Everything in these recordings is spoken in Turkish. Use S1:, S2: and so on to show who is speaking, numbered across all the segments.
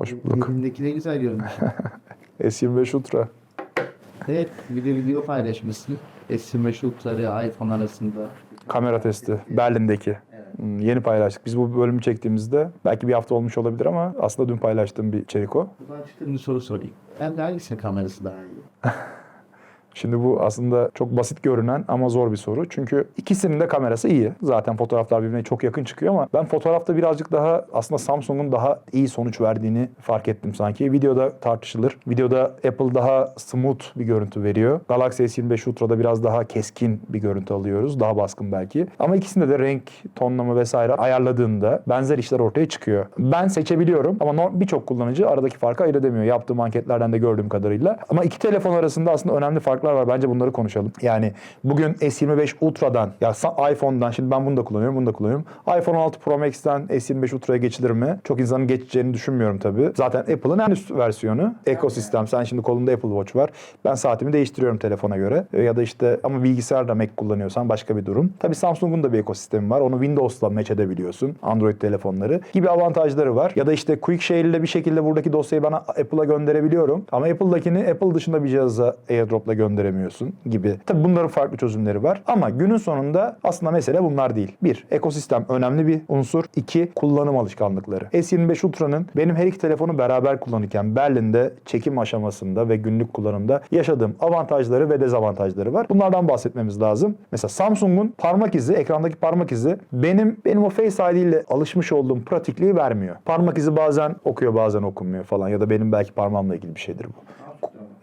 S1: Hoş bulduk.
S2: Elindeki ne güzel görünüyor.
S1: S25 Ultra.
S2: evet, bir de video paylaşmışsın. S25 Ultra iPhone arasında.
S1: Kamera testi. Berlin'deki. Hmm, Yeni paylaştık. Biz bu bölümü çektiğimizde belki bir hafta olmuş olabilir ama aslında dün paylaştığım bir içerik o.
S2: Buradan çıktığım bir soru sorayım. Ben de hangisinin kamerası daha iyi?
S1: Şimdi bu aslında çok basit görünen ama zor bir soru. Çünkü ikisinin de kamerası iyi. Zaten fotoğraflar birbirine çok yakın çıkıyor ama ben fotoğrafta birazcık daha aslında Samsung'un daha iyi sonuç verdiğini fark ettim sanki. Videoda tartışılır. Videoda Apple daha smooth bir görüntü veriyor. Galaxy S25 Ultra'da biraz daha keskin bir görüntü alıyoruz. Daha baskın belki. Ama ikisinde de renk, tonlama vesaire ayarladığında benzer işler ortaya çıkıyor. Ben seçebiliyorum ama birçok kullanıcı aradaki farkı ayırt edemiyor. Yaptığım anketlerden de gördüğüm kadarıyla. Ama iki telefon arasında aslında önemli farklar var. Bence bunları konuşalım. Yani bugün S25 Ultra'dan ya iPhone'dan şimdi ben bunu da kullanıyorum, bunu da kullanıyorum. iPhone 16 Pro Max'ten S25 Ultra'ya geçilir mi? Çok insanın geçeceğini düşünmüyorum tabii. Zaten Apple'ın en üst versiyonu. Ekosistem. Sen şimdi kolunda Apple Watch var. Ben saatimi değiştiriyorum telefona göre. E, Ya da işte ama bilgisayarda Mac kullanıyorsan başka bir durum. Tabii Samsung'un da bir ekosistemi var. Onu Windows'la match edebiliyorsun. Android telefonları gibi avantajları var. Ya da işte Quick Share ile bir şekilde buradaki dosyayı bana Apple'a gönderebiliyorum. Ama Apple'dakini Apple dışında bir cihaza AirDrop'la gönderemiyorsun gibi. Tabii bunların farklı çözümleri var. Ama günün sonunda aslında mesele bunlar değil. Bir, ekosistem önemli bir unsur. İki, kullanım alışkanlıkları. S25 Ultra'nın benim her iki telefonu beraber kullanırken Berlin'de çekim aşamasında ve günlük kullanımda yaşadığım avantajları ve dezavantajları var. Bunlardan bahsetmemiz lazım. Mesela Samsung'un parmak izi, ekrandaki parmak izi benim benim o Face ID ile alışmış olduğum pratikliği vermiyor. Parmak izi bazen okuyor bazen okunmuyor falan ya da benim belki parmağımla ilgili bir şeydir bu.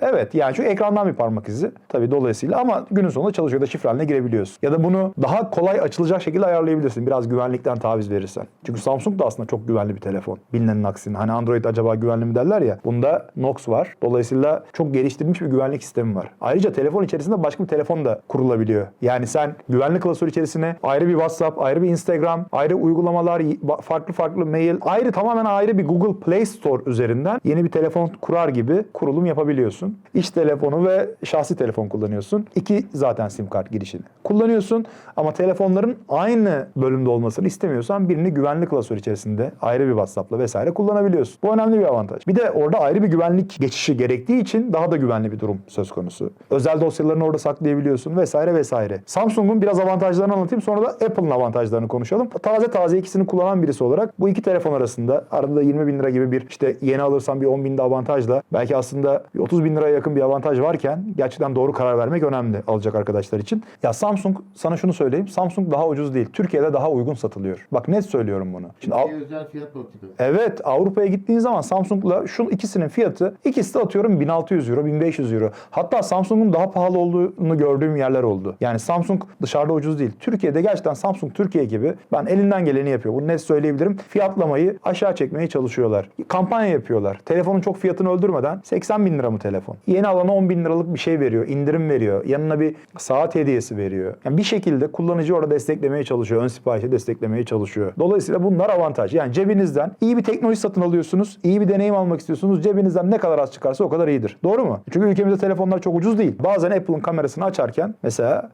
S1: Evet yani şu ekrandan bir parmak izi tabii dolayısıyla ama günün sonunda çalışıyor da şifre haline girebiliyorsun. Ya da bunu daha kolay açılacak şekilde ayarlayabilirsin. Biraz güvenlikten taviz verirsen. Çünkü Samsung da aslında çok güvenli bir telefon. Bilinenin aksine. Hani Android acaba güvenli mi derler ya. Bunda Knox var. Dolayısıyla çok geliştirilmiş bir güvenlik sistemi var. Ayrıca telefon içerisinde başka bir telefon da kurulabiliyor. Yani sen güvenlik klasörü içerisine ayrı bir WhatsApp, ayrı bir Instagram, ayrı uygulamalar, farklı farklı mail, ayrı tamamen ayrı bir Google Play Store üzerinden yeni bir telefon kurar gibi kurulum yapabiliyorsun. İş telefonu ve şahsi telefon kullanıyorsun. İki zaten sim kart girişini kullanıyorsun ama telefonların aynı bölümde olmasını istemiyorsan birini güvenlik klasörü içerisinde ayrı bir WhatsApp'la vesaire kullanabiliyorsun. Bu önemli bir avantaj. Bir de orada ayrı bir güvenlik geçişi gerektiği için daha da güvenli bir durum söz konusu. Özel dosyalarını orada saklayabiliyorsun vesaire vesaire. Samsung'un biraz avantajlarını anlatayım sonra da Apple'ın avantajlarını konuşalım. Taze taze ikisini kullanan birisi olarak bu iki telefon arasında arada 20 bin lira gibi bir işte yeni alırsan bir 10 binde avantajla belki aslında bir 30 bin liraya yakın bir avantaj varken gerçekten doğru karar vermek önemli alacak arkadaşlar için. Ya Samsung sana şunu söyleyeyim. Samsung daha ucuz değil. Türkiye'de daha uygun satılıyor. Bak net söylüyorum bunu. Şimdi Av-
S2: özel fiyat politikası.
S1: Evet Avrupa'ya gittiğin zaman Samsung'la şu ikisinin fiyatı ikisi de atıyorum 1600 euro 1500 euro. Hatta Samsung'un daha pahalı olduğunu gördüğüm yerler oldu. Yani Samsung dışarıda ucuz değil. Türkiye'de gerçekten Samsung Türkiye gibi ben elinden geleni yapıyor. Bunu net söyleyebilirim. Fiyatlamayı aşağı çekmeye çalışıyorlar. Kampanya yapıyorlar. Telefonun çok fiyatını öldürmeden 80 bin lira mı telefon? Yeni alana 10 bin liralık bir şey veriyor. indirim veriyor. Yanına bir saat hediyesi veriyor. Yani bir şekilde kullanıcı orada desteklemeye çalışıyor. Ön siparişi desteklemeye çalışıyor. Dolayısıyla bunlar avantaj. Yani cebinizden iyi bir teknoloji satın alıyorsunuz. iyi bir deneyim almak istiyorsunuz. Cebinizden ne kadar az çıkarsa o kadar iyidir. Doğru mu? Çünkü ülkemizde telefonlar çok ucuz değil. Bazen Apple'ın kamerasını açarken mesela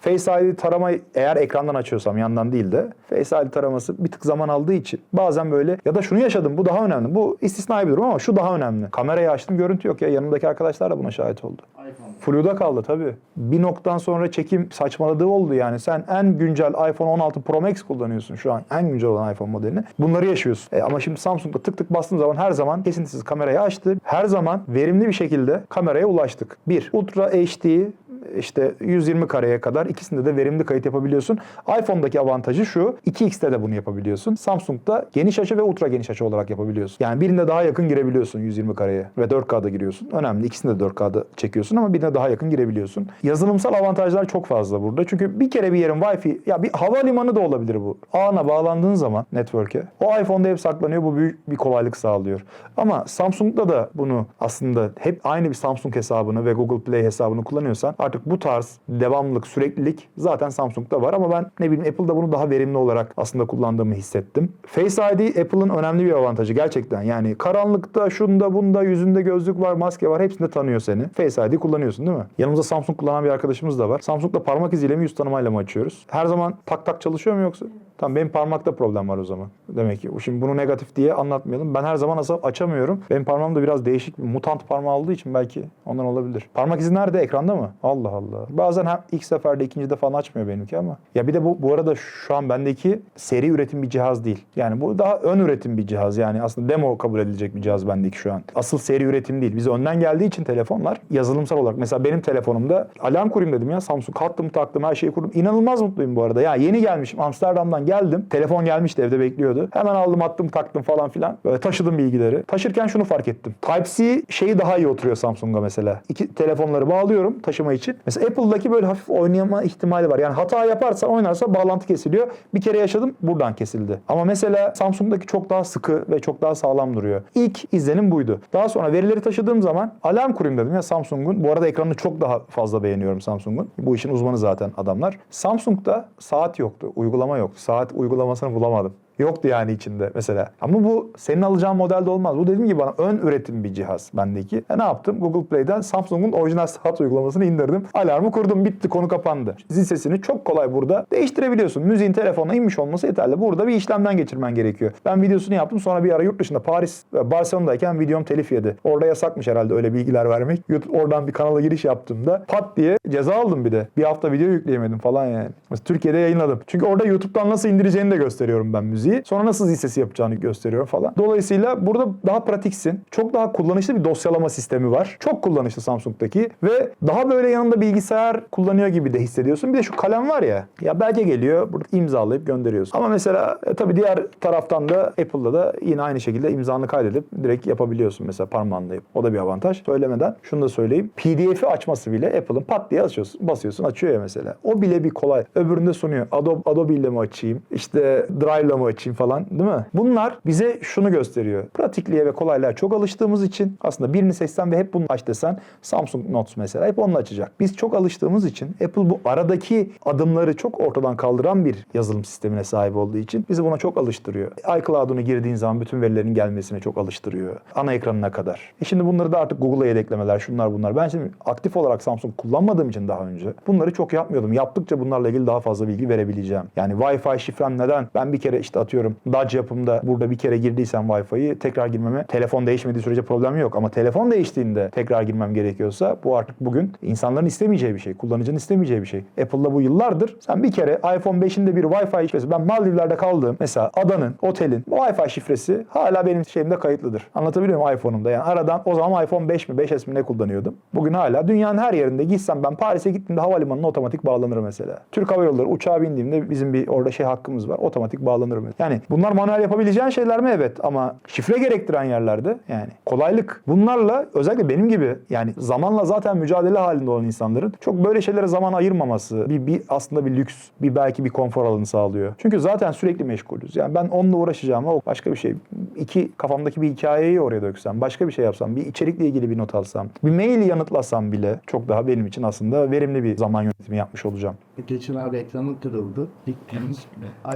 S1: Face ID taramayı eğer ekrandan açıyorsam yandan değil de Face ID taraması bir tık zaman aldığı için bazen böyle ya da şunu yaşadım bu daha önemli. Bu istisnai bir durum ama şu daha önemli. Kamerayı açtım görüntü yok ya yanımdaki arkadaşlar da buna şahit oldu.
S2: iPhone.
S1: Flu'da kaldı tabii. Bir noktadan sonra çekim saçmaladığı oldu yani. Sen en güncel iPhone 16 Pro Max kullanıyorsun şu an. En güncel olan iPhone modelini. Bunları yaşıyorsun. E ama şimdi Samsung'da tık tık bastığın zaman her zaman kesintisiz kamerayı açtı. Her zaman verimli bir şekilde kameraya ulaştık. Bir, Ultra HD işte 120 kareye kadar ikisinde de verimli kayıt yapabiliyorsun. iPhone'daki avantajı şu. 2x'te de bunu yapabiliyorsun. Samsung'da geniş açı ve ultra geniş açı olarak yapabiliyorsun. Yani birinde daha yakın girebiliyorsun 120 kareye ve 4K'da giriyorsun. Önemli. İkisinde de 4K'da çekiyorsun ama birine daha yakın girebiliyorsun. Yazılımsal avantajlar çok fazla burada. Çünkü bir kere bir yerin Wi-Fi ya bir havalimanı da olabilir bu. Ağına bağlandığın zaman network'e o iPhone'da hep saklanıyor. Bu büyük bir kolaylık sağlıyor. Ama Samsung'da da bunu aslında hep aynı bir Samsung hesabını ve Google Play hesabını kullanıyorsan artık bu tarz devamlılık, süreklilik zaten Samsung'da var ama ben ne bileyim Apple'da bunu daha verimli olarak aslında kullandığımı hissettim. Face ID Apple'ın önemli bir avantajı gerçekten. Yani karanlıkta, şunda, bunda, yüzünde gözlük var, maske var hepsinde tanıyor seni. Face ID kullanıyorsun değil mi? Yanımızda Samsung kullanan bir arkadaşımız da var. Samsung'da parmak iziyle mi yüz tanımayla mı açıyoruz? Her zaman tak tak çalışıyor mu yoksa? Tamam benim parmakta problem var o zaman. Demek ki. Şimdi bunu negatif diye anlatmayalım. Ben her zaman asıl açamıyorum. Benim parmağım da biraz değişik bir mutant parmağı olduğu için belki ondan olabilir. Parmak izi nerede? Ekranda mı? Allah Allah. Bazen hem ilk seferde ikinci de falan açmıyor benimki ama. Ya bir de bu bu arada şu an bendeki seri üretim bir cihaz değil. Yani bu daha ön üretim bir cihaz. Yani aslında demo kabul edilecek bir cihaz bendeki şu an. Asıl seri üretim değil. Bize önden geldiği için telefonlar yazılımsal olarak. Mesela benim telefonumda alarm kurayım dedim ya Samsung. Kalktım taktım her şeyi kurdum. İnanılmaz mutluyum bu arada. Ya yeni gelmişim Amsterdam'dan geldim. Telefon gelmişti evde bekliyordu. Hemen aldım attım taktım falan filan. Böyle taşıdım bilgileri. Taşırken şunu fark ettim. Type-C şeyi daha iyi oturuyor Samsung'a mesela. İki telefonları bağlıyorum taşıma için. Mesela Apple'daki böyle hafif oynayama ihtimali var. Yani hata yaparsa oynarsa bağlantı kesiliyor. Bir kere yaşadım buradan kesildi. Ama mesela Samsung'daki çok daha sıkı ve çok daha sağlam duruyor. İlk izlenim buydu. Daha sonra verileri taşıdığım zaman alarm kurayım dedim ya Samsung'un. Bu arada ekranını çok daha fazla beğeniyorum Samsung'un. Bu işin uzmanı zaten adamlar. Samsung'da saat yoktu, uygulama yoktu. Saat uygulamasını bulamadım. Yoktu yani içinde mesela. Ama bu senin alacağın modelde olmaz. Bu dediğim gibi bana ön üretim bir cihaz bendeki. E ne yaptım? Google Play'den Samsung'un orijinal saat uygulamasını indirdim. Alarmı kurdum. Bitti. Konu kapandı. Zil sesini çok kolay burada değiştirebiliyorsun. Müziğin telefonuna inmiş olması yeterli. Burada bir işlemden geçirmen gerekiyor. Ben videosunu yaptım. Sonra bir ara yurt dışında Paris ve Barcelona'dayken videom telif yedi. Orada yasakmış herhalde öyle bilgiler vermek. YouTube oradan bir kanala giriş yaptığımda pat diye ceza aldım bir de. Bir hafta video yükleyemedim falan yani. Mesela Türkiye'de yayınladım. Çünkü orada YouTube'dan nasıl indireceğini de gösteriyorum ben müziği. Sonra nasıl zil sesi yapacağını gösteriyorum falan. Dolayısıyla burada daha pratiksin. Çok daha kullanışlı bir dosyalama sistemi var. Çok kullanışlı Samsung'daki ve daha böyle yanında bilgisayar kullanıyor gibi de hissediyorsun. Bir de şu kalem var ya. Ya belge geliyor. Burada imzalayıp gönderiyorsun. Ama mesela e, tabii diğer taraftan da Apple'da da yine aynı şekilde imzanı kaydedip direkt yapabiliyorsun mesela parmağınla. O da bir avantaj. Söylemeden şunu da söyleyeyim. PDF'i açması bile Apple'ın pat diye açıyorsun. Basıyorsun açıyor ya mesela. O bile bir kolay. Öbüründe sunuyor. Adobe, Adobe ile mi açayım? İşte Drive'la açayım falan değil mi? Bunlar bize şunu gösteriyor. Pratikliğe ve kolaylığa çok alıştığımız için aslında birini seçsen ve hep bunu aç desen Samsung Notes mesela hep onu açacak. Biz çok alıştığımız için Apple bu aradaki adımları çok ortadan kaldıran bir yazılım sistemine sahip olduğu için bizi buna çok alıştırıyor. iCloud'unu girdiğin zaman bütün verilerin gelmesine çok alıştırıyor. Ana ekranına kadar. E şimdi bunları da artık Google'a yedeklemeler şunlar bunlar. Ben şimdi aktif olarak Samsung kullanmadığım için daha önce bunları çok yapmıyordum. Yaptıkça bunlarla ilgili daha fazla bilgi verebileceğim. Yani Wi-Fi şifrem neden? Ben bir kere işte atıyorum Dodge yapımda burada bir kere girdiysem Wi-Fi'yi tekrar girmeme telefon değişmediği sürece problem yok. Ama telefon değiştiğinde tekrar girmem gerekiyorsa bu artık bugün insanların istemeyeceği bir şey. Kullanıcının istemeyeceği bir şey. Apple'da bu yıllardır sen bir kere iPhone 5'inde bir Wi-Fi şifresi. Ben Maldivler'de kaldığım mesela adanın, otelin Wi-Fi şifresi hala benim şeyimde kayıtlıdır. Anlatabiliyor muyum iPhone'umda? Yani aradan o zaman iPhone 5 mi 5S mi ne kullanıyordum. Bugün hala dünyanın her yerinde gitsem ben Paris'e gittiğimde havalimanına otomatik bağlanır mesela. Türk Hava Yolları uçağa bindiğimde bizim bir orada şey hakkımız var. Otomatik bağlanır mesela. Yani bunlar manuel yapabileceğin şeyler mi? Evet ama şifre gerektiren yerlerde yani kolaylık. Bunlarla özellikle benim gibi yani zamanla zaten mücadele halinde olan insanların çok böyle şeylere zaman ayırmaması bir, bir aslında bir lüks, bir belki bir konfor alanı sağlıyor. Çünkü zaten sürekli meşgulüz. Yani ben onunla uğraşacağım ama başka bir şey. İki kafamdaki bir hikayeyi oraya döksem, başka bir şey yapsam, bir içerikle ilgili bir not alsam, bir mail yanıtlasam bile çok daha benim için aslında verimli bir zaman yönetimi yapmış olacağım.
S2: Geçen abi ekranım kırıldı.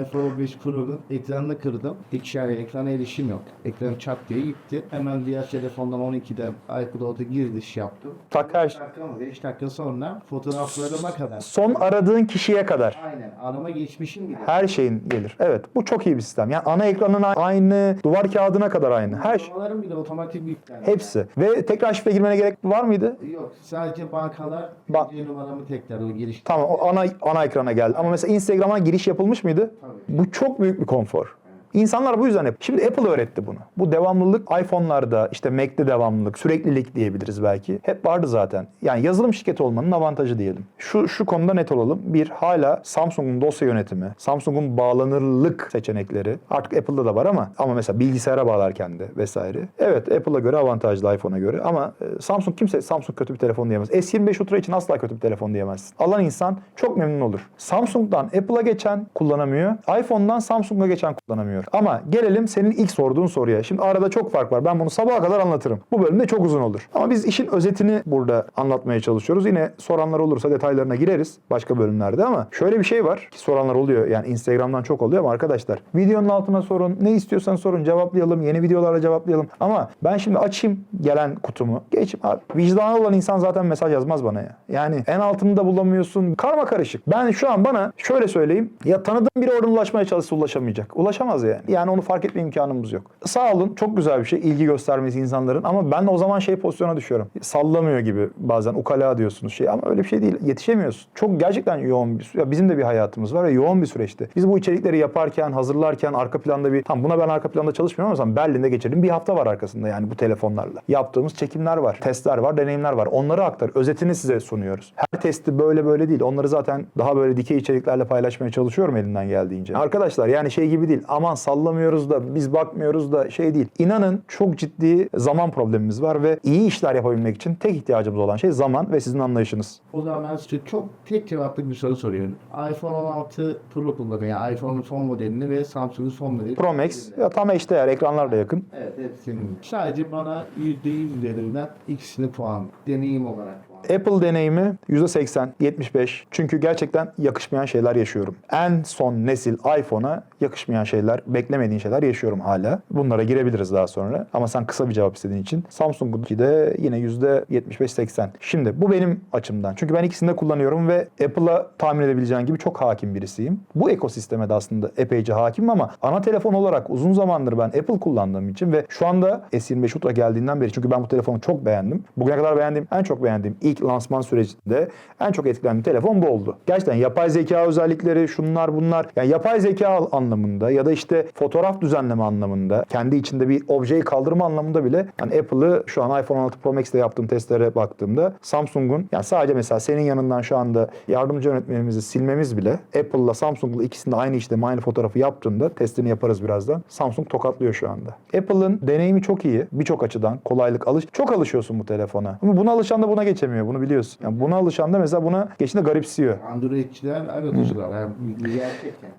S2: İPhone 5 Pro'nun ekranını kırdım. Hiç yani ekrana erişim yok. Ekran çat diye gitti. Hemen diğer telefondan 12'de iCloud'a giriş yaptım.
S1: Tak her
S2: 5 dakika mı 5 dakika sonra fotoğraflarıma kadar.
S1: son aradığın kişiye kadar
S2: Aynen arama geçmişim gibi.
S1: her şeyin gelir. Evet bu çok iyi bir sistem. Yani ana ekranın aynı, duvar kağıdına kadar aynı. Her şey.
S2: Uygulamaların bile otomatik yüklendi.
S1: Hepsi. Ve tekrar şifre girmene gerek var mıydı?
S2: Yok sadece bankalar
S1: Ba-
S2: ba- numaramı tekrar o giriş.
S1: Tamam o ana ana ekrana geldi. Ama mesela Instagram'a giriş yapılmış mıydı?
S2: Tabii.
S1: Bu çok büyük bir konfor. İnsanlar bu yüzden hep. Şimdi Apple öğretti bunu. Bu devamlılık iPhone'larda işte Mac'te devamlılık, süreklilik diyebiliriz belki. Hep vardı zaten. Yani yazılım şirketi olmanın avantajı diyelim. Şu şu konuda net olalım. Bir hala Samsung'un dosya yönetimi, Samsung'un bağlanırlık seçenekleri artık Apple'da da var ama ama mesela bilgisayara bağlarken de vesaire. Evet Apple'a göre avantajlı iPhone'a göre ama e, Samsung kimse Samsung kötü bir telefon diyemez. S25 Ultra için asla kötü bir telefon diyemezsin. Alan insan çok memnun olur. Samsung'dan Apple'a geçen kullanamıyor. iPhone'dan Samsung'a geçen kullanamıyor. Kullanıyorum. Ama gelelim senin ilk sorduğun soruya. Şimdi arada çok fark var. Ben bunu sabaha kadar anlatırım. Bu bölümde çok uzun olur. Ama biz işin özetini burada anlatmaya çalışıyoruz. Yine soranlar olursa detaylarına gireriz başka bölümlerde ama şöyle bir şey var ki soranlar oluyor. Yani Instagram'dan çok oluyor ama arkadaşlar videonun altına sorun. Ne istiyorsan sorun cevaplayalım. Yeni videolarla cevaplayalım. Ama ben şimdi açayım gelen kutumu. Geç abi. Vicdanı olan insan zaten mesaj yazmaz bana ya. Yani en altını da bulamıyorsun. Karma karışık. Ben şu an bana şöyle söyleyeyim. Ya tanıdığım biri oradan ulaşmaya çalışsa ulaşamayacak. Ulaşamaz yani. Yani onu fark etme imkanımız yok. Sağ olun. Çok güzel bir şey. ilgi göstermesi insanların. Ama ben de o zaman şey pozisyona düşüyorum. Sallamıyor gibi bazen. Ukala diyorsunuz şey. Ama öyle bir şey değil. Yetişemiyorsun. Çok gerçekten yoğun bir ya Bizim de bir hayatımız var ve yoğun bir süreçti. Biz bu içerikleri yaparken, hazırlarken arka planda bir... Tam buna ben arka planda çalışmıyorum ama Berlin'de geçirdim. Bir hafta var arkasında yani bu telefonlarla. Yaptığımız çekimler var. Testler var, deneyimler var. Onları aktar. Özetini size sunuyoruz. Her testi böyle böyle değil. Onları zaten daha böyle dikey içeriklerle paylaşmaya çalışıyorum elinden geldiğince. Arkadaşlar yani şey gibi değil. Aman sallamıyoruz da biz bakmıyoruz da şey değil. İnanın çok ciddi zaman problemimiz var ve iyi işler yapabilmek için tek ihtiyacımız olan şey zaman ve sizin anlayışınız.
S2: O zaman ben size çok tek cevaplı bir soru soruyorum. iPhone 16 Pro kullanıyor. Yani iPhone'un son modelini ve Samsung'un son modelini.
S1: Pro Max ya tam eşdeğer. Ekranlar da yakın.
S2: Evet hepsinin. Sadece bana %100 üzerinden ikisini puan. Deneyim olarak.
S1: Apple deneyimi %80, 75. Çünkü gerçekten yakışmayan şeyler yaşıyorum. En son nesil iPhone'a yakışmayan şeyler, beklemediğin şeyler yaşıyorum hala. Bunlara girebiliriz daha sonra. Ama sen kısa bir cevap istediğin için Samsung'unki de yine %75-80. Şimdi bu benim açımdan. Çünkü ben ikisini de kullanıyorum ve Apple'a tahmin edebileceğin gibi çok hakim birisiyim. Bu ekosisteme de aslında epeyce hakimim ama ana telefon olarak uzun zamandır ben Apple kullandığım için ve şu anda S25 Ultra geldiğinden beri çünkü ben bu telefonu çok beğendim. Bugüne kadar beğendiğim, en çok beğendiğim ilk lansman sürecinde en çok etkilendiğim telefon bu oldu. Gerçekten yapay zeka özellikleri, şunlar bunlar. Yani yapay zeka anlamında ya da işte fotoğraf düzenleme anlamında, kendi içinde bir objeyi kaldırma anlamında bile yani Apple'ı şu an iPhone 16 Pro Max'te yaptığım testlere baktığımda Samsung'un yani sadece mesela senin yanından şu anda yardımcı yönetmenimizi silmemiz bile Apple'la Samsung'la ikisinde aynı işlemi aynı fotoğrafı yaptığında testini yaparız birazdan. Samsung tokatlıyor şu anda. Apple'ın deneyimi çok iyi. Birçok açıdan kolaylık alış. Çok alışıyorsun bu telefona. Ama buna alışan da buna geçemiyor. Bunu biliyorsun. Yani buna alışan da mesela buna geçtiğinde garipsiyor.
S2: Androidçiler iOS'cular. Yani.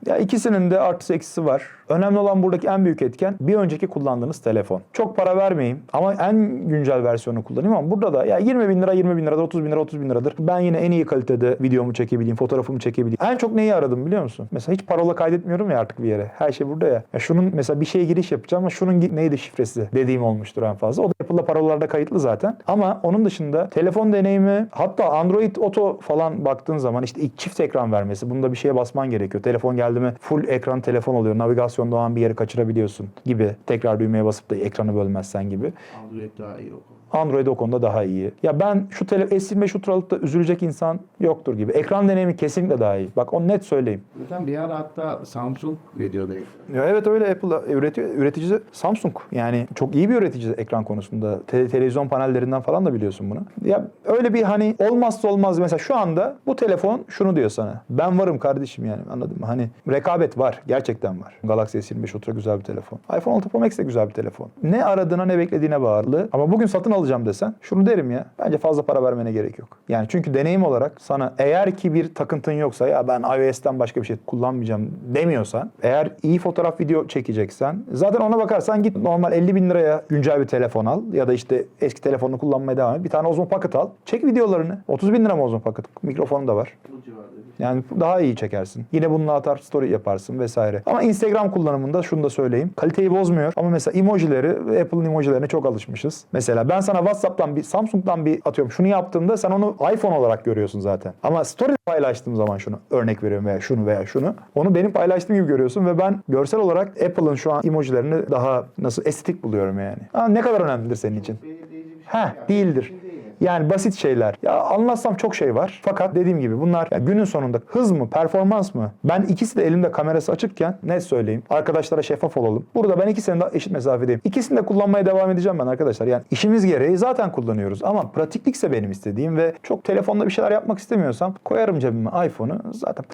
S1: Ya ikisinin de artısı eksisi var. Önemli olan buradaki en büyük etken bir önceki kullandığınız telefon. Çok para vermeyeyim ama en güncel versiyonu kullanayım ama burada da ya 20 bin lira 20 bin liradır 30 bin lira 30 bin liradır. Ben yine en iyi kalitede videomu çekebileyim, fotoğrafımı çekebileyim. En çok neyi aradım biliyor musun? Mesela hiç parola kaydetmiyorum ya artık bir yere. Her şey burada ya. ya şunun mesela bir şeye giriş yapacağım ama şunun neydi şifresi dediğim olmuştur en fazla. O da Apple'da parolalarda kayıtlı zaten. Ama onun dışında telefon deneyimi hatta Android Auto falan baktığın zaman işte ilk çift ekran vermesi. Bunda bir şeye basman gerekiyor. Telefon geldi mi full ekran telefon oluyor. Navigasyonda o an bir yeri kaçırabiliyorsun gibi. Tekrar düğmeye basıp da ekranı bölmezsen gibi.
S2: Android daha iyi olur.
S1: Android o konuda daha iyi. Ya ben şu tele S25 Ultra'lıkta üzülecek insan yoktur gibi. Ekran deneyimi kesinlikle daha iyi. Bak onu net söyleyeyim.
S2: Zaten bir ara hatta Samsung veriyordu.
S1: Ya evet öyle Apple üretiyor. Üreticisi Samsung. Yani çok iyi bir üretici ekran konusunda. Te- televizyon panellerinden falan da biliyorsun bunu. Ya öyle bir hani olmazsa olmaz mesela şu anda bu telefon şunu diyor sana. Ben varım kardeşim yani anladın mı? Hani rekabet var. Gerçekten var. Galaxy S25 Ultra güzel bir telefon. iPhone 6 Pro Max de güzel bir telefon. Ne aradığına ne beklediğine bağlı. Ama bugün satın alacağım desen şunu derim ya. Bence fazla para vermene gerek yok. Yani çünkü deneyim olarak sana eğer ki bir takıntın yoksa ya ben iOS'ten başka bir şey kullanmayacağım demiyorsan eğer iyi fotoğraf video çekeceksen zaten ona bakarsan git normal 50 bin liraya güncel bir telefon al ya da işte eski telefonunu kullanmaya devam et. Bir tane Osmo Pocket al. Çek videolarını. 30 bin lira mı Osmo Pocket? Mikrofonu da var.
S2: Bu civarda.
S1: Yani daha iyi çekersin. Yine bununla atar story yaparsın vesaire. Ama Instagram kullanımında şunu da söyleyeyim. Kaliteyi bozmuyor ama mesela emojileri Apple'ın emojilerine çok alışmışız. Mesela ben sana WhatsApp'tan bir Samsung'dan bir atıyorum şunu yaptığımda sen onu iPhone olarak görüyorsun zaten. Ama story paylaştığım zaman şunu örnek veriyorum veya şunu veya şunu. Onu benim paylaştığım gibi görüyorsun ve ben görsel olarak Apple'ın şu an emojilerini daha nasıl estetik buluyorum yani. Ama ne kadar önemlidir senin için?
S2: Şey.
S1: Heh, değildir. Yani basit şeyler. Ya anlatsam çok şey var. Fakat dediğim gibi bunlar ya günün sonunda hız mı, performans mı? Ben ikisi de elimde kamerası açıkken net söyleyeyim. Arkadaşlara şeffaf olalım. Burada ben ikisini de eşit mesafedeyim. İkisini de kullanmaya devam edeceğim ben arkadaşlar. Yani işimiz gereği zaten kullanıyoruz. Ama pratiklikse benim istediğim ve çok telefonda bir şeyler yapmak istemiyorsam koyarım cebime iPhone'u zaten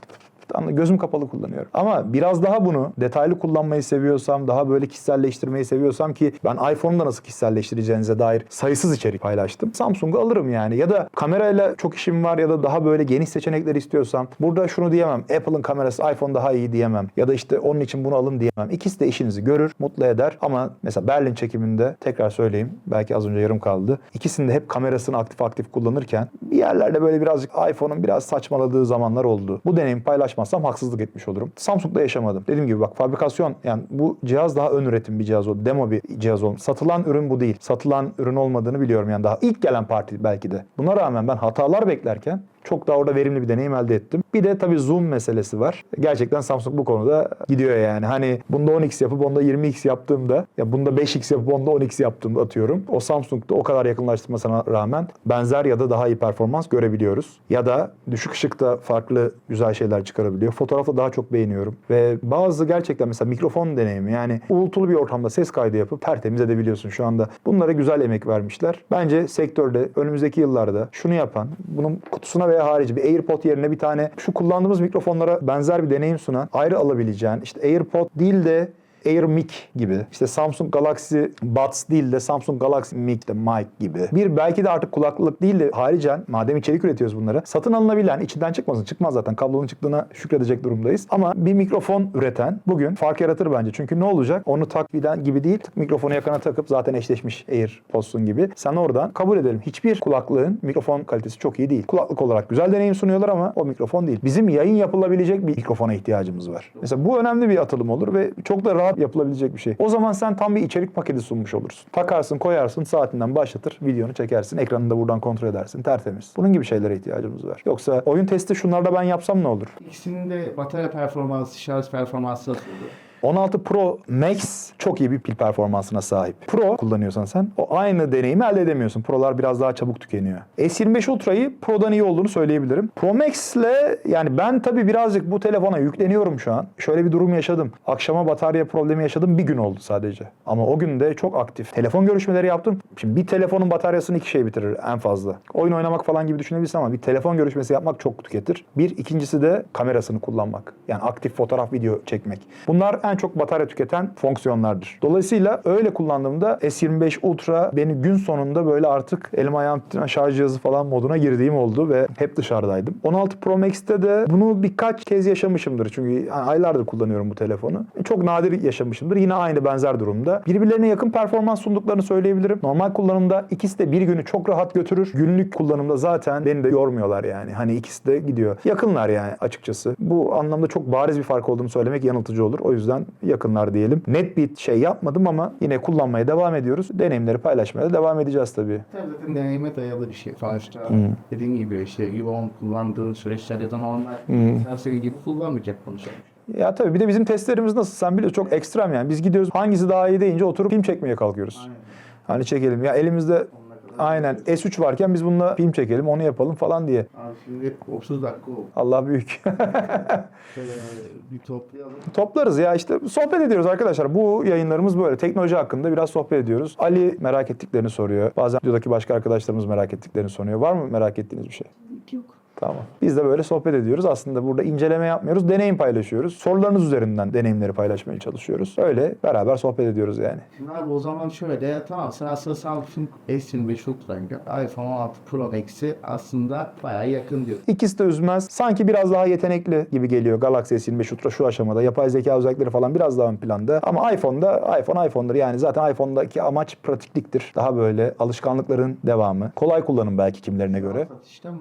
S1: Gözüm kapalı kullanıyorum. Ama biraz daha bunu detaylı kullanmayı seviyorsam, daha böyle kişiselleştirmeyi seviyorsam ki ben iPhone'u da nasıl kişiselleştireceğinize dair sayısız içerik paylaştım. Samsung'u alırım yani. Ya da kamerayla çok işim var ya da daha böyle geniş seçenekler istiyorsam burada şunu diyemem. Apple'ın kamerası iPhone daha iyi diyemem. Ya da işte onun için bunu alın diyemem. İkisi de işinizi görür, mutlu eder. Ama mesela Berlin çekiminde tekrar söyleyeyim. Belki az önce yarım kaldı. İkisinde hep kamerasını aktif aktif kullanırken bir yerlerde böyle birazcık iPhone'un biraz saçmaladığı zamanlar oldu. Bu deneyimi paylaşmazsam haksızlık etmiş olurum. Samsung'da yaşamadım. Dediğim gibi bak fabrikasyon yani bu cihaz daha ön üretim bir cihaz oldu. Demo bir cihaz oldu. Satılan ürün bu değil. Satılan ürün olmadığını biliyorum yani daha ilk gelen parti belki de. Buna rağmen ben hatalar beklerken çok daha orada verimli bir deneyim elde ettim. Bir de tabii zoom meselesi var. Gerçekten Samsung bu konuda gidiyor yani. Hani bunda 10x yapıp onda 20x yaptığımda ya bunda 5x yapıp onda 10x yaptığımda atıyorum. O Samsung'da o kadar yakınlaştırmasına rağmen benzer ya da daha iyi performans görebiliyoruz. Ya da düşük ışıkta farklı güzel şeyler çıkarabiliyor. Fotoğrafta daha çok beğeniyorum. Ve bazı gerçekten mesela mikrofon deneyimi yani uğultulu bir ortamda ses kaydı yapıp tertemiz edebiliyorsun şu anda. Bunlara güzel emek vermişler. Bence sektörde önümüzdeki yıllarda şunu yapan, bunun kutusuna veya harici bir AirPod yerine bir tane şu kullandığımız mikrofonlara benzer bir deneyim sunan ayrı alabileceğin işte AirPod değil de Air Mic gibi. işte Samsung Galaxy Buds değil de Samsung Galaxy Mic de mic gibi. Bir belki de artık kulaklık değil de haricen madem içerik üretiyoruz bunları satın alınabilen içinden çıkmasın. Çıkmaz zaten kablonun çıktığına şükredecek durumdayız. Ama bir mikrofon üreten bugün fark yaratır bence. Çünkü ne olacak? Onu takviden gibi değil. Mikrofonu yakana takıp zaten eşleşmiş AirPods'un gibi. Sen oradan kabul edelim. Hiçbir kulaklığın mikrofon kalitesi çok iyi değil. Kulaklık olarak güzel deneyim sunuyorlar ama o mikrofon değil. Bizim yayın yapılabilecek bir mikrofona ihtiyacımız var. Mesela bu önemli bir atılım olur ve çok da rahat yapılabilecek bir şey. O zaman sen tam bir içerik paketi sunmuş olursun. Takarsın, koyarsın, saatinden başlatır, videonu çekersin, ekranını da buradan kontrol edersin. Tertemiz. Bunun gibi şeylere ihtiyacımız var. Yoksa oyun testi şunlarda ben yapsam ne olur?
S2: İkisinin de batarya performansı, şarj performansı nasıldı?
S1: 16 Pro Max çok iyi bir pil performansına sahip. Pro kullanıyorsan sen o aynı deneyimi elde edemiyorsun. Pro'lar biraz daha çabuk tükeniyor. S25 Ultra'yı Pro'dan iyi olduğunu söyleyebilirim. Pro Max ile yani ben tabii birazcık bu telefona yükleniyorum şu an. Şöyle bir durum yaşadım. Akşama batarya problemi yaşadım. Bir gün oldu sadece. Ama o gün de çok aktif. Telefon görüşmeleri yaptım. Şimdi bir telefonun bataryasını iki şey bitirir en fazla. Oyun oynamak falan gibi düşünebilirsin ama bir telefon görüşmesi yapmak çok tüketir. Bir ikincisi de kamerasını kullanmak. Yani aktif fotoğraf video çekmek. Bunlar en çok batarya tüketen fonksiyonlardır. Dolayısıyla öyle kullandığımda S25 Ultra beni gün sonunda böyle artık elim ayağım şarj cihazı falan moduna girdiğim oldu ve hep dışarıdaydım. 16 Pro Max'te de bunu birkaç kez yaşamışımdır. Çünkü aylardır kullanıyorum bu telefonu. Çok nadir yaşamışımdır. Yine aynı benzer durumda. Birbirlerine yakın performans sunduklarını söyleyebilirim. Normal kullanımda ikisi de bir günü çok rahat götürür. Günlük kullanımda zaten beni de yormuyorlar yani. Hani ikisi de gidiyor. Yakınlar yani açıkçası. Bu anlamda çok bariz bir fark olduğunu söylemek yanıltıcı olur. O yüzden yakınlar diyelim. Net bir şey yapmadım ama yine kullanmaya devam ediyoruz. Deneyimleri paylaşmaya da devam edeceğiz tabii.
S2: Tabii zaten deneyime dayalı bir şey. Sonuçta dediğim gibi işte yoğun kullandığı süreçlerde de normal. Senin gibi kullanmayacak sonuçta.
S1: Ya tabii bir de bizim testlerimiz nasıl sen biliyorsun çok ekstrem yani. Biz gidiyoruz hangisi daha iyi deyince oturup film çekmeye kalkıyoruz. Hani çekelim. Ya elimizde aynen S3 varken biz bununla film çekelim onu yapalım falan diye.
S2: Abi şimdi 30 dakika oldu.
S1: Allah büyük.
S2: Şöyle bir toplayalım.
S1: Toplarız ya işte sohbet ediyoruz arkadaşlar. Bu yayınlarımız böyle. Teknoloji hakkında biraz sohbet ediyoruz. Ali merak ettiklerini soruyor. Bazen videodaki başka arkadaşlarımız merak ettiklerini soruyor. Var mı merak ettiğiniz bir şey?
S2: Yok.
S1: Tamam. Biz de böyle sohbet ediyoruz. Aslında burada inceleme yapmıyoruz. Deneyim paylaşıyoruz. Sorularınız üzerinden deneyimleri paylaşmaya çalışıyoruz. Öyle beraber sohbet ediyoruz yani.
S2: Şimdi abi o zaman şöyle de tamam sen aslında Samsung S25 Ultra'yla iPhone 16 Pro Max'i aslında bayağı yakın diyor.
S1: İkisi de üzmez. Sanki biraz daha yetenekli gibi geliyor Galaxy S25 Ultra şu aşamada. Yapay zeka özellikleri falan biraz daha ön planda. Ama iPhone'da iPhone iPhone'dur. Yani zaten iPhone'daki amaç pratikliktir. Daha böyle alışkanlıkların devamı. Kolay kullanım belki kimlerine göre.
S2: Satışta mı?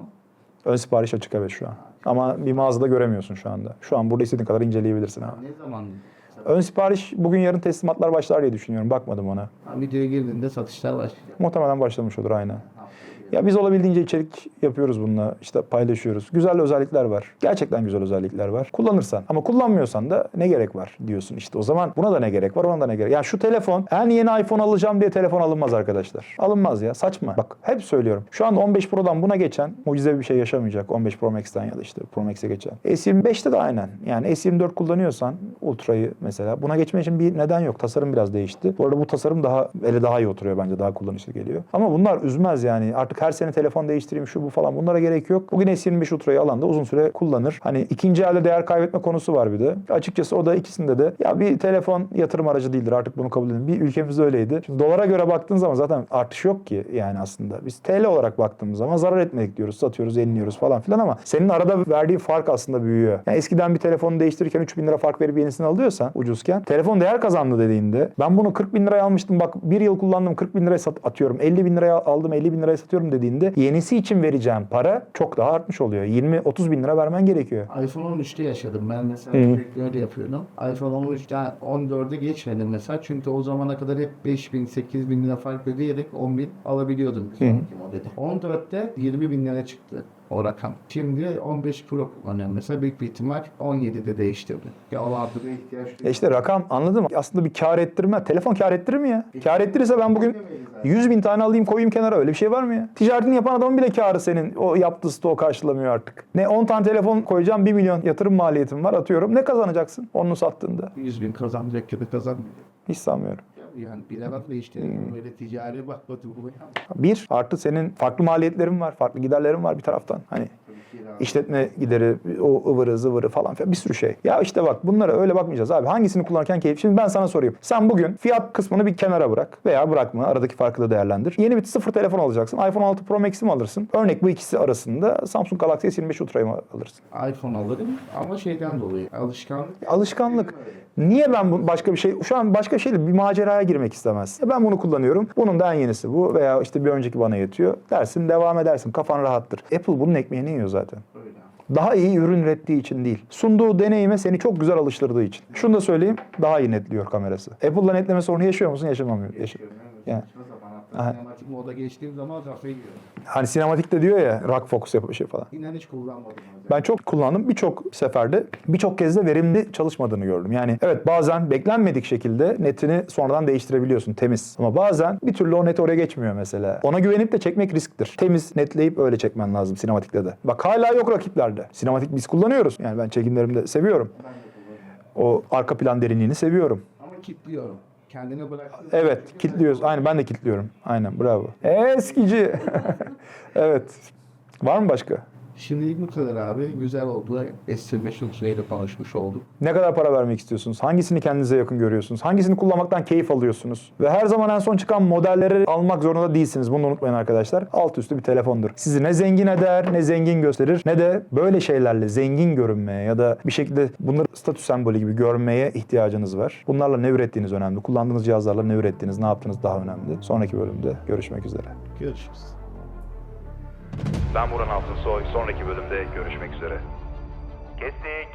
S1: Ön sipariş açık evet şu an. Ama bir mağazada göremiyorsun şu anda. Şu an burada istediğin kadar inceleyebilirsin abi.
S2: Ne zaman?
S1: Ön sipariş bugün yarın teslimatlar başlar diye düşünüyorum. Bakmadım ona.
S2: Ha, Videoya girdiğinde satışlar başlayacak.
S1: Muhtemelen başlamış olur aynen. Ya biz olabildiğince içerik yapıyoruz bununla. işte paylaşıyoruz. Güzel özellikler var. Gerçekten güzel özellikler var. Kullanırsan. Ama kullanmıyorsan da ne gerek var diyorsun işte. O zaman buna da ne gerek var ona da ne gerek. Ya şu telefon en yeni iPhone alacağım diye telefon alınmaz arkadaşlar. Alınmaz ya. Saçma. Bak hep söylüyorum. Şu anda 15 Pro'dan buna geçen mucizevi bir şey yaşamayacak. 15 Pro Max'ten ya da işte Pro Max'e geçen. S25'te de aynen. Yani S24 kullanıyorsan Ultra'yı mesela buna geçmek için bir neden yok. Tasarım biraz değişti. Bu arada bu tasarım daha ele daha iyi oturuyor bence. Daha kullanışlı geliyor. Ama bunlar üzmez yani. Artık her sene telefon değiştireyim şu bu falan bunlara gerek yok. Bugün S25 Ultra'yı alan da uzun süre kullanır. Hani ikinci elde değer kaybetme konusu var bir de. Açıkçası o da ikisinde de ya bir telefon yatırım aracı değildir artık bunu kabul edin. Bir ülkemizde öyleydi. Şimdi dolara göre baktığın zaman zaten artış yok ki yani aslında. Biz TL olarak baktığımız zaman zarar etmedik diyoruz. Satıyoruz, yeniliyoruz falan filan ama senin arada verdiği fark aslında büyüyor. Yani eskiden bir telefonu değiştirirken 3000 lira fark verip yenisini alıyorsan ucuzken telefon değer kazandı dediğinde ben bunu 40 bin liraya almıştım bak bir yıl kullandım 40 bin liraya atıyorum 50 bin liraya aldım 50 bin liraya satıyorum dediğinde yenisi için vereceğim para çok daha artmış oluyor. 20-30 bin lira vermen gerekiyor.
S2: iPhone 13'te yaşadım. Ben mesela
S1: Hı.
S2: sürekli öyle yapıyordum. iPhone 13'ten 14'e geçmedim mesela. Çünkü o zamana kadar hep 5 bin, 8 bin lira fark ödeyerek 10 bin alabiliyordum. modeli. 14'te 20 bin lira çıktı o rakam. Şimdi 15 Pro kullanıyorum mesela. Büyük bir ihtimal 17'de değiştirdi. Ya o artı bir ihtiyaç
S1: E işte rakam anladın mı? Aslında bir kar ettirme. Telefon kar ettirir mi ya? Kar ettirirse ben bugün 100 bin tane alayım koyayım kenara öyle bir şey var mı ya? Ticaretini yapan adamın bile karı senin. O yaptığı stoğu karşılamıyor artık. Ne 10 tane telefon koyacağım 1 milyon yatırım maliyetim var atıyorum. Ne kazanacaksın onu sattığında?
S2: 100 bin kazanacak ya da kazanmayacak.
S1: Hiç sanmıyorum.
S2: Yani bilemem de işte böyle ticari bak batı bu.
S1: Bir, artı senin farklı maliyetlerin var, farklı giderlerin var bir taraftan. Hani işletme gideri, o ıvırı zıvırı falan filan bir sürü şey. Ya işte bak bunlara öyle bakmayacağız abi. Hangisini kullanırken keyif. Şimdi ben sana sorayım. Sen bugün fiyat kısmını bir kenara bırak veya bırakma. Aradaki farkı da değerlendir. Yeni bir sıfır telefon alacaksın. iPhone 6 Pro Max'i mi alırsın? Örnek bu ikisi arasında Samsung Galaxy S25 Ultra'yı mı alırsın?
S2: iPhone alırım ama şeyden dolayı alışkanlık.
S1: Alışkanlık. Niye ben bu başka bir şey, şu an başka şeyle bir maceraya girmek istemez. Ben bunu kullanıyorum. Bunun da en yenisi bu veya işte bir önceki bana yetiyor. Dersin devam edersin. Kafan rahattır. Apple bunun ekmeğini yiyor zaten.
S2: Öyle.
S1: Daha iyi ürün ürettiği için değil. Sunduğu deneyime seni çok güzel alıştırdığı için. Şunu da söyleyeyim. Daha iyi netliyor kamerası. Apple'la netleme sorunu yaşıyor musun? Yaşamamıyor. Yaşa- Yani.
S2: Sinematik moda geçtiğim zaman kafayı yiyorum.
S1: Hani sinematikte diyor ya rock focus yapıyor şey falan.
S2: İnan hiç kullanmadım.
S1: Ben çok kullandım. Birçok seferde birçok kez de verimli çalışmadığını gördüm. Yani evet bazen beklenmedik şekilde netini sonradan değiştirebiliyorsun temiz. Ama bazen bir türlü o net oraya geçmiyor mesela. Ona güvenip de çekmek risktir. Temiz netleyip öyle çekmen lazım sinematikte de. Bak hala yok rakiplerde. Sinematik biz kullanıyoruz. Yani ben çekimlerimde seviyorum.
S2: Ben de kullanıyorum.
S1: O arka plan derinliğini seviyorum.
S2: Ama kilitliyorum. Kendine bıraktım.
S1: Evet, kilitliyoruz. Aynen ben de kilitliyorum. Aynen bravo. Eskici. evet. Var mı başka?
S2: Şimdilik bu kadar abi. Güzel oldu. S25 Ultra'yı konuşmuş olduk.
S1: Ne kadar para vermek istiyorsunuz? Hangisini kendinize yakın görüyorsunuz? Hangisini kullanmaktan keyif alıyorsunuz? Ve her zaman en son çıkan modelleri almak zorunda değilsiniz. Bunu unutmayın arkadaşlar. Alt üstü bir telefondur. Sizi ne zengin eder, ne zengin gösterir, ne de böyle şeylerle zengin görünmeye ya da bir şekilde bunları statü sembolü gibi görmeye ihtiyacınız var. Bunlarla ne ürettiğiniz önemli. Kullandığınız cihazlarla ne ürettiğiniz, ne yaptığınız daha önemli. Sonraki bölümde görüşmek üzere.
S2: Görüşürüz.
S1: Ben Burhan Altınsoy. Sonraki bölümde görüşmek üzere. Kestik.